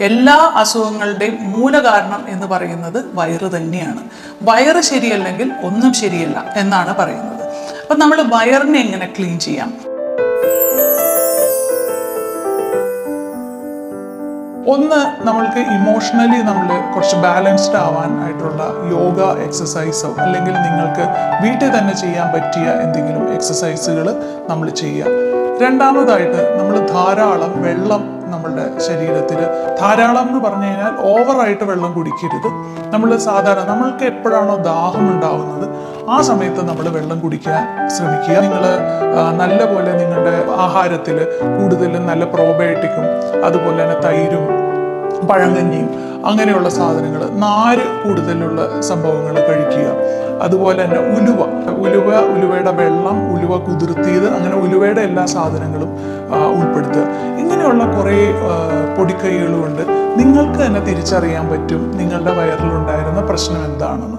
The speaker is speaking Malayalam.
എല്ലാ അസുഖങ്ങളുടെയും മൂലകാരണം എന്ന് പറയുന്നത് വയറ് തന്നെയാണ്. വയറ് ശരിയല്ലെങ്കിൽ ഒന്നും ശരിയല്ല എന്നാണ് പറയുന്നത്. അപ്പം നമ്മൾ വയറിനെ എങ്ങനെ ക്ലീൻ ചെയ്യാം? ഒന്ന് നമ്മൾക്ക് ഇമോഷണലി നമ്മൾ കുറച്ച് ബാലൻസ്ഡ് ആവാൻ ആയിട്ടുള്ള യോഗ എക്സസൈസോ അല്ലെങ്കിൽ നിങ്ങൾക്ക് വീട്ടിൽ തന്നെ ചെയ്യാൻ പറ്റിയ എന്തെങ്കിലും എക്സസൈസുകൾ നമ്മൾ ചെയ്യുക. രണ്ടാമതായിട്ട് നമ്മൾ ധാരാളം വെള്ളം നമ്മളുടെ ശരീരത്തിൽ. ധാരാളം എന്ന് പറഞ്ഞു കഴിഞ്ഞാൽ ഓവറായിട്ട് വെള്ളം കുടിക്കരുത്. നമ്മൾ സാധാരണ നമ്മൾക്ക് എപ്പോഴാണോ ദാഹം ഉണ്ടാകുന്നത് ആ സമയത്ത് നമ്മൾ വെള്ളം കുടിക്കാൻ ശ്രമിക്കുക. നിങ്ങൾ നല്ല പോലെ നിങ്ങളുടെ ആഹാരത്തിൽ കൂടുതലും നല്ല പ്രോബയോട്ടിക്കും അതുപോലെ തന്നെ തൈരും പഴങ്കഞ്ഞിയും അങ്ങനെയുള്ള സാധനങ്ങൾ നാര് കൂടുതലുള്ള സംഭവങ്ങൾ കഴിക്കുക. അതുപോലെ തന്നെ ഉലുവ ഉലുവ ഉലുവയുടെ വെള്ളം ഉലുവ കുതിർത്തിയത് അങ്ങനെ ഉലുവയുടെ എല്ലാ സാധനങ്ങളും ഉൾപ്പെടുത്തുക. ഇങ്ങനെയുള്ള കുറേ പൊടിക്കൈകളുമുണ്ട് നിങ്ങൾക്ക് തന്നെ തിരിച്ചറിയാൻ പറ്റും നിങ്ങളുടെ വയറിലുണ്ടായിരുന്ന പ്രശ്നം എന്താണെന്ന്.